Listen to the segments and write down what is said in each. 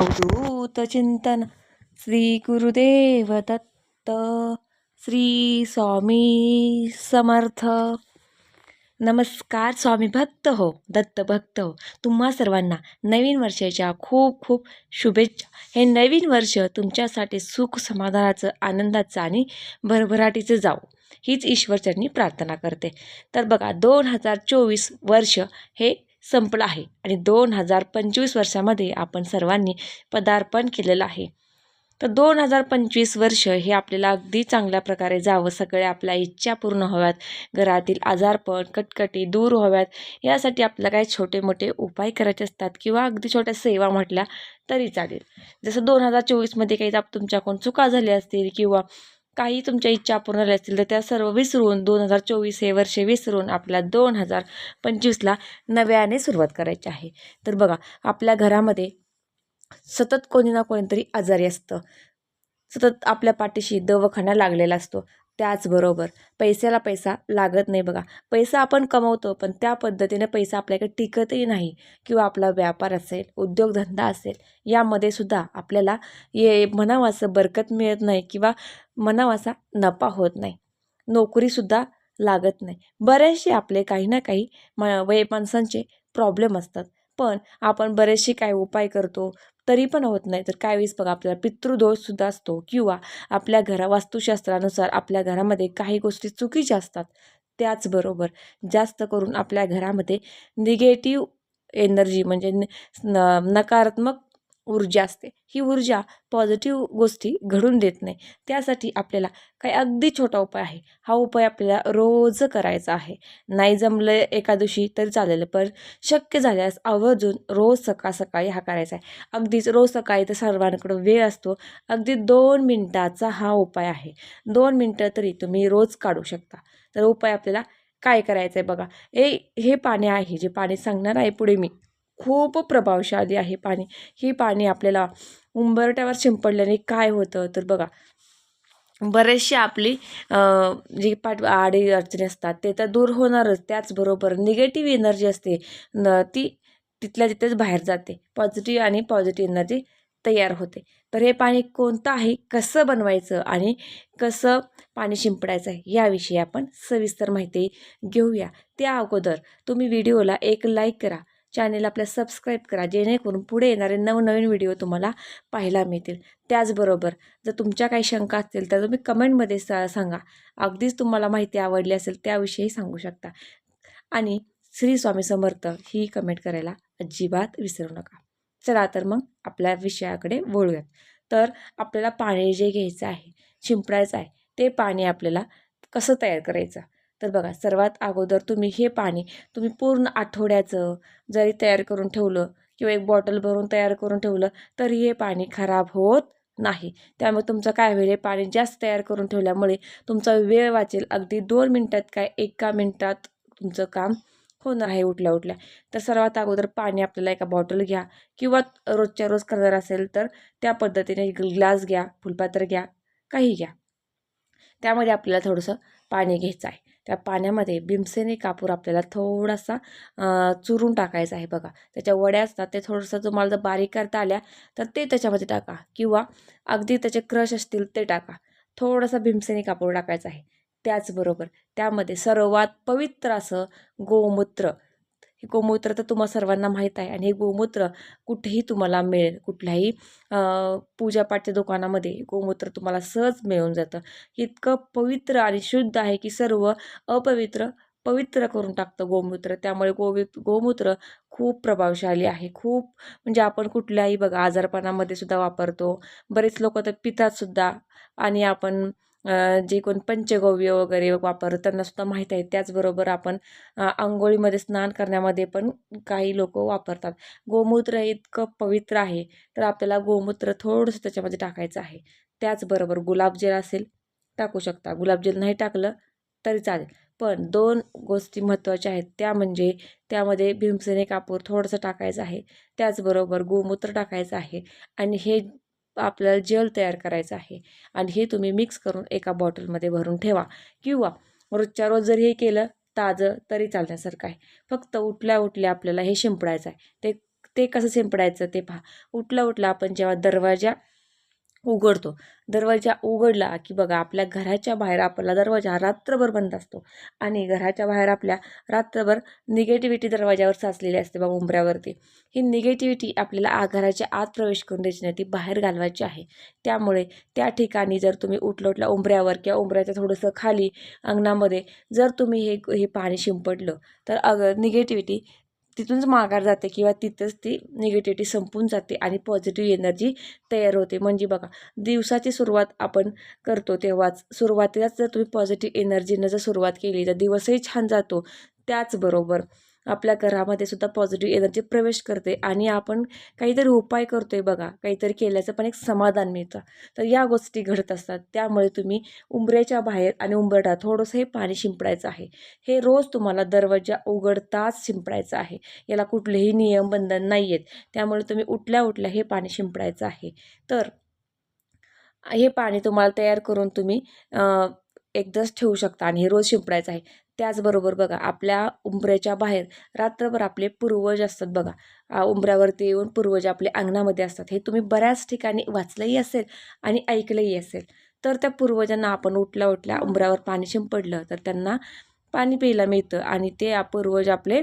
अवधूत चिंतन। श्री गुरुदेव दत्त। श्री स्वामी समर्थ। नमस्कार स्वामी भक्त हो दत्त भक्त हो। तुम्हा सर्वांना नवीन वर्षाच्या खूप खूप शुभेच्छा। हे नवीन वर्ष तुमच्यासाठी सुख समाधानाचं आनंदाचं आणि भरभराटीचं जाऊ हीच ईश्वरचरणी प्रार्थना करते। तर बघा दोन हजार चोवीस वर्ष हे संपलं आहे आणि दोन हजार पंचवीस वर्षामध्ये आपण सर्वांनी पदार्पण केलेलं आहे. तर दोन हजार पंचवीस वर्ष हे आपल्याला अगदी चांगल्या प्रकारे जावं सगळ्या आपल्या इच्छा पूर्ण व्हाव्यात घरातील आजारपण कटकटी दूर व्हाव्यात यासाठी आपल्याला काही छोटे मोठे उपाय करायचे असतात किंवा अगदी छोट्या सेवा म्हटल्या तरी चालेल. जसं दोन हजार चोवीसमध्ये काही तुमच्याकडून चुका झाल्या असतील किंवा काही तुमच्या इच्छा पूर्ण झाल्या असतील तर त्या सर्व विसरून दोन हजार चोवीस हे वर्ष विसरून आपल्याला दोन हजार पंचवीसला नव्याने सुरुवात करायची आहे. तर बघा आपल्या घरामध्ये सतत कोणी ना कोणीतरी आजारी असतं. सतत आपल्या पाठीशी दवाखाना लागलेला असतो. त्याचबरोबर पैशाला पैसा लागत नाही बघा. पैसा आपण कमवतो पण त्या पद्धतीने पैसा आपल्याकडे टिकतही नाही किंवा आपला व्यापार असेल उद्योगधंदा असेल यामध्ये सुद्धा आपल्याला ये म्हणावं असं बरकत मिळत नाही किंवा मनावासा असा नफा होत नाही. नोकरीसुद्धा लागत नाही. बरेचसे आपले काही ना काही म वय माणसांचे प्रॉब्लेम असतात. पण आपण बरेचसे काय उपाय करतो तरी पण होत नाही. तर काय वेळेस बघा आपल्याला पितृदोषसुद्धा असतो किंवा आपल्या घरा वास्तुशास्त्रानुसार आपल्या घरामध्ये काही गोष्टी चुकीच्या असतात त्याचबरोबर जास्त करून आपल्या घरामध्ये निगेटिव्ह एनर्जी म्हणजे न नकारात्मक ऊर्जा असते. ही ऊर्जा पॉझिटिव्ह गोष्टी घडून देत नाही. त्यासाठी आपल्याला काही अगदी छोटा उपाय आहे. हा उपाय आपल्याला रोज करायचा आहे. नाही जमलं एका दिवशी तरी चालेल पण शक्य झाल्यास आवर्जून रोज सकाळ सकाळी हा करायचा आहे. अगदीच रोज सकाळी तर सर्वांकडं वेळ असतो. अगदी दोन मिनटाचा हा उपाय आहे. दोन मिनटं तरी तुम्ही रोज काढू शकता. तर उपाय आपल्याला काय करायचं आहे बघा. हे हे पाणी आहे. जे पाणी सांगणार आहे पुढे मी. खूप प्रभावशाली आहे पाणी. ही पाणी आपल्याला उंबरट्यावर शिंपडल्याने काय होतं तर बघा बरेचसे आपली जी पाठ आडी अडचणी असतात ते तर दूर होणारच. त्याचबरोबर निगेटिव्ह एनर्जी असते. न ती तिथल्या तिथेच बाहेर जाते. पॉझिटिव्ह आणि पॉझिटिव्ह एनर्जी तयार होते. तर हे पाणी कोणतं आहे? कसं बनवायचं? आणि कसं पाणी शिंपडायचं? आहे याविषयी आपण सविस्तर माहिती घेऊया. त्या अगोदर तुम्ही व्हिडिओला एक लाईक करा. चॅनेल आपल्या सबस्क्राईब करा जेणेकरून पुढे येणारे नवनवीन व्हिडिओ तुम्हाला पाहायला मिळतील. त्याचबरोबर जर तुमच्या काही शंका असतील तर तुम्ही कमेंटमध्ये सा सांगा. अगदीच तुम्हाला माहिती आवडली असेल त्याविषयी सांगू शकता. आणि श्री स्वामी समर्थ ही कमेंट करायला अजिबात विसरू नका. चला तर मग आपल्या विषयाकडे वळूयात. तर आपल्याला पाणी जे घ्यायचं आहे शिंपडायचं आहे ते पाणी आपल्याला कसं तयार करायचं? तर बघा सर्वात अगोदर तुम्ही हे पाणी तुम्ही पूर्ण आठवड्याचं जरी तयार करून ठेवलं किंवा एक बॉटल भरून तयार करून ठेवलं तरी हे पाणी खराब होत नाही. त्यामुळे तुमचं काय होईल हे पाणी जास्त तयार करून ठेवल्यामुळे तुमचा वेळ वाचेल. अगदी दोन मिनटात काय एका मिनटात तुमचं काम होणार आहे उठल्या उठल्या. तर सर्वात अगोदर पाणी आपल्याला एका बॉटल घ्या किंवा रोजच्या रोज करणार असेल तर त्या पद्धतीने ग्लास घ्या फुलपात्र घ्या काही घ्या. त्यामध्ये आपल्याला थोडंसं पाणी घ्यायचं आहे. त्या पाण्यामध्ये भीमसेनी कापूर आपल्याला थोडासा चुरून टाकायचा आहे बघा. त्याच्या वड्या असतात ते थोडंसं तुम्हाला जर बारीक करता आल्या तर ते त्याच्यामध्ये टाका. किंवा अगदी त्याचे क्रश असतील ते टाका. थोडासा भीमसेनी कापूर टाकायचा आहे. त्याचबरोबर त्यामध्ये सर्वात पवित्र असं गोमूत्र हे गोमूत्र तर तुम्हाला सर्वांना माहीत आहे आणि हे गोमूत्र कुठेही तुम्हाला मिळेल. कुठल्याही पूजापाठच्या दुकानामध्ये गोमूत्र तुम्हाला सहज मिळून जातं. इतकं पवित्र आणि शुद्ध आहे की सर्व अपवित्र पवित्र करून टाकतं गोमूत्र. त्यामुळे गोवि गोमूत्र खूप प्रभावशाली आहे. खूप म्हणजे आपण कुठल्याही बघा आजारपणामध्ये सुद्धा वापरतो. बरेच लोक तर पितात सुद्धा आणि आपण जे कोण पंचगव्य वगैरे वापर त्यांनासुद्धा माहीत आहे. त्याचबरोबर आपण आंघोळीमध्ये स्नान करण्यामध्ये पण काही लोक वापरतात. गोमूत्र हे इतकं पवित्र आहे तर आपल्याला गोमूत्र थोडंसं त्याच्यामध्ये टाकायचं आहे. त्याचबरोबर गुलाबजल असेल टाकू शकता. गुलाबजल नाही टाकलं तरी चालेल. पण दोन गोष्टी महत्त्वाच्या आहेत. त्या म्हणजे त्यामध्ये भीमसेने कापूर थोडंसं टाकायचं आहे. त्याचबरोबर गोमूत्र टाकायचं आहे. आणि हे आपल्याला जेल तयार करायचं आहे. आणि हे तुम्ही मिक्स करून एका बॉटलमध्ये भरून ठेवा. किंवा रोजच्या रोज जर हे केलं ताजं तरी चालण्यासारखं आहे. फक्त उठल्या उठल्या आपल्याला हे शिंपडायचं आहे. ते ते कसं शिंपडायचं ते पहा. उठल्या उठल्या आपण जेव्हा दरवाजा उघडतो. दरवाजा उघडला की बघा आपल्या घराच्या बाहेर आपला दरवाजा हा रात्रभर बंद असतो. आणि घराच्या बाहेर आपल्या रात्रभर निगेटिव्हिटी दरवाजावर साचलेली असते बघा उंबऱ्यावरती. ही निगेटिव्हिटी आपल्याला आ घराच्या आत प्रवेश करून द्यायची नाही ती बाहेर घालवायची आहे. त्यामुळे त्या ठिकाणी जर तुम्ही उठलोटला उंबऱ्यावर किंवा उंबऱ्याच्या थोडंसं खाली अंगणामध्ये जर तुम्ही हे हे पाणी शिंपडलं तर अग निगेटिव्हिटी तिथूनच माघार जाते किंवा तिथंच ती निगेटिव्हिटी संपून जाते आणि पॉझिटिव्ह एनर्जी तयार होते. म्हणजे बघा दिवसाची सुरुवात आपण करतो तेव्हाच. सुरुवातीलाच जर तुम्ही पॉझिटिव्ह एनर्जीनं जर सुरुवात केली तर दिवसही छान जातो. त्याचबरोबर आपल्या घरामध्ये सुद्धा पॉझिटिव्ह एनर्जी प्रवेश करते आणि आपण काहीतरी उपाय करतो आहे बघा काहीतरी केल्याचं पण एक समाधान मिळतं. तर या गोष्टी घडत असतात. त्यामुळे तुम्ही उंबऱ्याच्या बाहेर आणि उंबरटा थोडंसं हे पाणी शिंपडायचं आहे. हे रोज तुम्हाला दरवाजा उघडताच शिंपडायचं आहे. याला कुठलेही नियम बंधन नाही आहेत त्यामुळे तुम्ही उठल्या उठल्या हे पाणी शिंपडायचं आहे. तर हे पाणी तुम्हाला तयार करून तुम्ही एकदाच ठेवू शकता आणि हे रोज शिंपडायचं आहे. त्याचबरोबर बघा आपल्या उंबऱ्याच्या बाहेर रात्रभर आपले पूर्वज असतात बघा. उंबऱ्यावरती येऊन पूर्वज आपले अंगणामध्ये असतात. हे तुम्ही बऱ्याच ठिकाणी वाचलंही असेल आणि ऐकलंही असेल. तर त्या पूर्वजांना आपण उठल्या उठल्या उंबऱ्यावर पाणी शिंपडलं तर त्यांना पाणी प्यायला मिळतं आणि ते पूर्वज आपले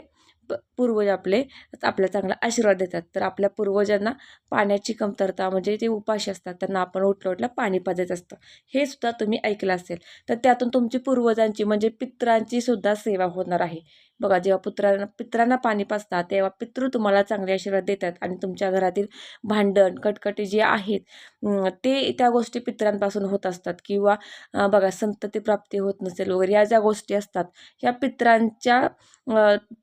प पूर्वज आपले आपल्या चांगला आशीर्वाद देतात. तर आपल्या पूर्वजांना पाण्याची कमतरता म्हणजे ते उपाशी असतात. त्यांना आपण उठल्या उठल्या पाणी पाजायचं असतं. हे सुद्धा तुम्ही ऐकलं असेल. तर त्यातून तुमची पूर्वजांची म्हणजे पित्रांची सुद्धा सेवा होणार आहे. बघा जेव्हा पुत्रांना पित्रांना पाणी पाजतात तेव्हा पितृ तुम्हाला चांगले आशीर्वाद देतात आणि तुमच्या घरातील भांडण कटकटी जे आहेत ते त्या गोष्टी पित्रांपासून होत असतात. किंवा बघा संतती प्राप्ती होत नसेल वगैरे या ज्या गोष्टी असतात ह्या पित्रांच्या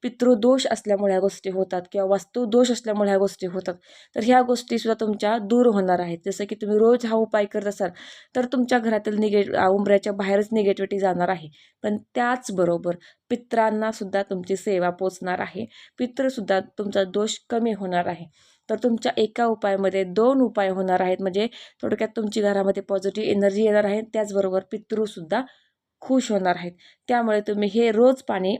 पितृदोष असल्यामुळे ह्या गोष्टी होतात किंवा वास्तू दोष असल्यामुळे ह्या गोष्टी होतात. तर ह्या गोष्टीसुद्धा तुमच्या दूर होणार आहेत. जसं की तुम्ही रोज हा उपाय करत असाल तर तुमच्या घरातील निगे उंबऱ्याच्या बाहेरच निगेटिव्हिटी जाणार आहे. पण त्याचबरोबर पित्रांना सुद्धा तुमची सेवा पोचणार आहे. पित्रसुद्धा तुमचा दोष कमी होणार आहे. तर तुमच्या एका उपायामध्ये दोन उपाय होणार आहेत. म्हणजे थोडक्यात तुमची घरामध्ये पॉझिटिव्ह एनर्जी येणार आहे. त्याचबरोबर पितृसुद्धा खुश होणार आहेत. त्यामुळे तुम्ही हे रोज पाणी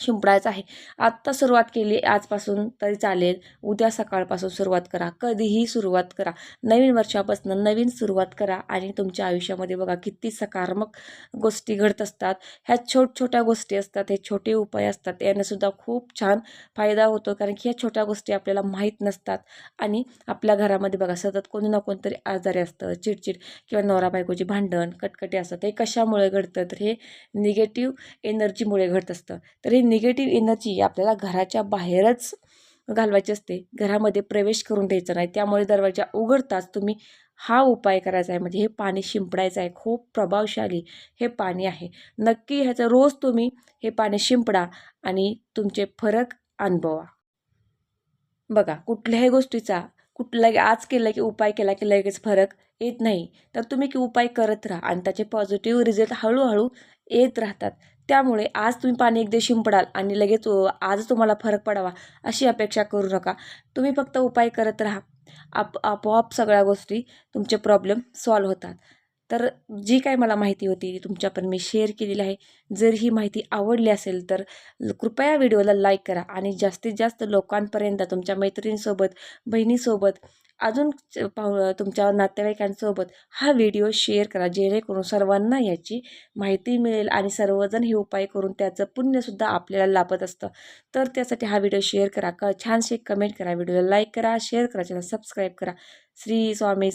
शिंपडायचं आहे. आत्ता सुरुवात केली आजपासून तरी चालेल. उद्या सकाळपासून सुरुवात करा. कधीही सुरुवात करा. नवीन वर्षापासून नवीन सुरुवात करा आणि तुमच्या आयुष्यामध्ये बघा किती सकारात्मक गोष्टी घडत असतात. ह्या छोट छोट्या गोष्टी असतात हे छोटे उपाय असतात. यांनासुद्धा खूप छान फायदा होतो कारण की ह्या छोट्या गोष्टी आपल्याला माहीत नसतात आणि आपल्या घरामध्ये बघा सतत कोणी ना कोणतरी आजारी असतं चिडचिड किंवा नवरा बायकोची भांडण कटकटी असतात. हे कशामुळे घडतं? तर हे निगेटिव्ह एनर्जीमुळे घडत असतं. तर हे निगेटिव्ह एनर्जी आपल्याला घराच्या बाहेरच घालवायची असते. घरामध्ये प्रवेश करून द्यायचा नाही. त्यामुळे दरवाजा उघडताच तुम्ही हा उपाय करायचा आहे. म्हणजे हे पाणी शिंपडायचं आहे. खूप प्रभावशाली हे पाणी आहे. नक्की ह्याचं रोज तुम्ही हे पाणी शिंपडा आणि तुमचे फरक अनुभवा. बघा कुठल्याही गोष्टीचा कुठला आज केलं की उपाय केला की लगेच फरक येत नाही. तर तुम्ही की उपाय करत राहा आणि त्याचे पॉझिटिव्ह रिझल्ट हळूहळू येत राहतात. त्यामुळे आज तुम्ही पाणी एकदा शिंपडाल आणि लगेच आज तुम्हाला फरक पडावा अशी अपेक्षा करू नका. तुम्ही फक्त उपाय करत राहा. आप आपोआप सगळ्या गोष्टी तुमचे प्रॉब्लेम सॉल्व होतात. तर जी काय मला माहिती होती तुमच्यापर्यंत मी शेअर केलेली आहे. जर ही माहिती आवडली असेल तर कृपया व्हिडिओला लाईक करा आणि जास्तीत जास्त लोकांपर्यंत तुमच्या मैत्रिणीसोबत बहिणीसोबत अजून पाहू तुमच्या नातेवाईकांसोबत हा व्हिडिओ शेअर करा जेणेकरून सर्वांना याची माहिती मिळेल आणि सर्वजण हे उपाय करून त्याचं पुण्यसुद्धा आपल्याला लाभत असतं. तर त्यासाठी हा व्हिडिओ शेअर करा क छानशी कमेंट करा व्हिडिओला लाईक करा शेअर करा चॅनल सबस्क्राईब करा. श्री स्वामी